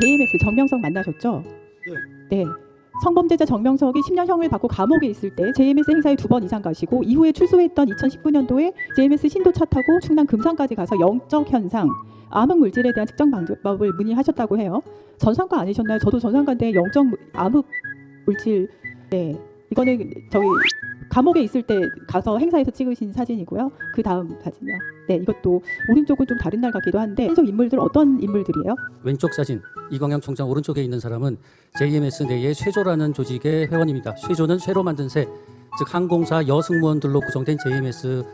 JMS 정명석 만나셨죠? 네. 성범죄자 정명석이 10년형을 받고 감옥에 있을 때 JMS 행사에 두 번 이상 가시고 이후에 출소했던 2019년도에 JMS 신도차 타고 충남 금산까지 가서 영적 현상, 암흑 물질에 대한 측정 방법을 문의하셨다고 해요. 전산과 아니셨나요? 저도 전산과인데 영적 무- 암흑 물질 네 이거는 저기 감옥에 있을 때 가서 행사에서 찍으신 사진이고요. 그 다음 사진이요. 네 이것도 오른쪽은 좀 다른 날 같기도 한데 현석 인물들 어떤 인물들이에요? 왼쪽 사진 이광영 총장 오른쪽에 있는 사람은 JMS 내의 쇠조라는 조직의 회원입니다. 쇠조는 쇠로 만든 새, 즉 항공사 여승무원들로 구성된 JMS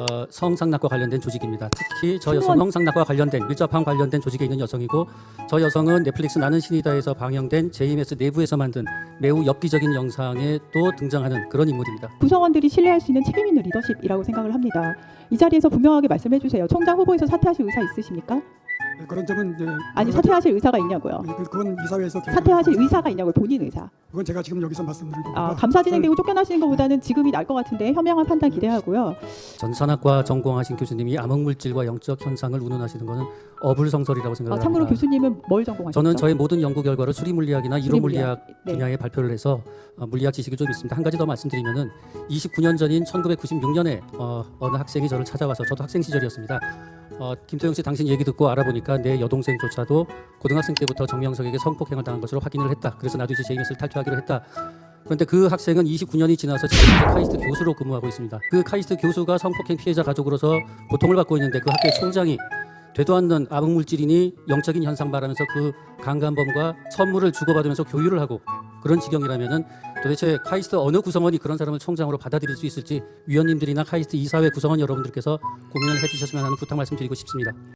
어, 성상납과 관련된 조직입니다. 특히 저 여성 성상납과 관련된 밀접한 관련된 조직에 있는 여성이고 저 여성은 넷플릭스 나는 신이다에서 방영된 JMS 내부에서 만든 매우 엽기적인 영상에 또 등장하는 그런 인물입니다. 구성원들이 신뢰할 수 있는 책임 있는 리더십이라고 생각을 합니다. 이 자리에서 분명하게 말씀해 주세요. 총장 후보에서 사퇴하실 의사 있으십니까? 네, 그런 점은 이제 아니 사퇴하실 의사가 있냐고요. 가지- 그- 그건 이사회에서 사퇴하실 의사가 있냐고요. 본인 의사. 그건 제가 지금 여기서 말씀드리고 아, 감사 진행되고 쫓겨나시는 것보다는 지금이 나을 것 같은데 현명한 판단 기대하고요. 전 산학과 전공하신 교수님이 암흑물질과 영적 현상을 운운하시는 것은 어불성설이라고 아, 생각합니다. 참고로 교수님은 뭘 전공하셨죠? 저는 저의 모든 연구 결과를 수리물리학이나 이론물리학 네. 분야에 발표를 해서 어, 물리학 지식이 좀 있습니다. 한 가지 더 말씀드리면은 29년 전인 1996년에 어, 어느 학생이 저를 찾아와서 저도 학생 시절이었습니다. 어, 김태형 씨 당신 얘기 듣고 알아보니까 내 여동생조차도 고등학생 때부터 정명석에게 성폭행을 당한 것으로 확인을 했다. 그래서 나도 이제 제이메스를 탈퇴하기로 했다. 그런데 그 학생은 29년이 지나서 지금 카이스트 교수로 근무하고 있습니다. 그 카이스트 교수가 성폭행 피해자 가족으로서 고통을 받고 있는데 그 학교의 총장이 되도 않는 암흑물질이니 영적인 현상 말하면서 그 강간범과 선물을 주고받으면서 교류를 하고 그런 지경이라면은 도대체 카이스트 어느 구성원이 그런 사람을 총장으로 받아들일 수 있을지 위원님들이나 카이스트 이사회 구성원 여러분들께서 고민을 해주셨으면 하는 부탁 말씀드리고 싶습니다.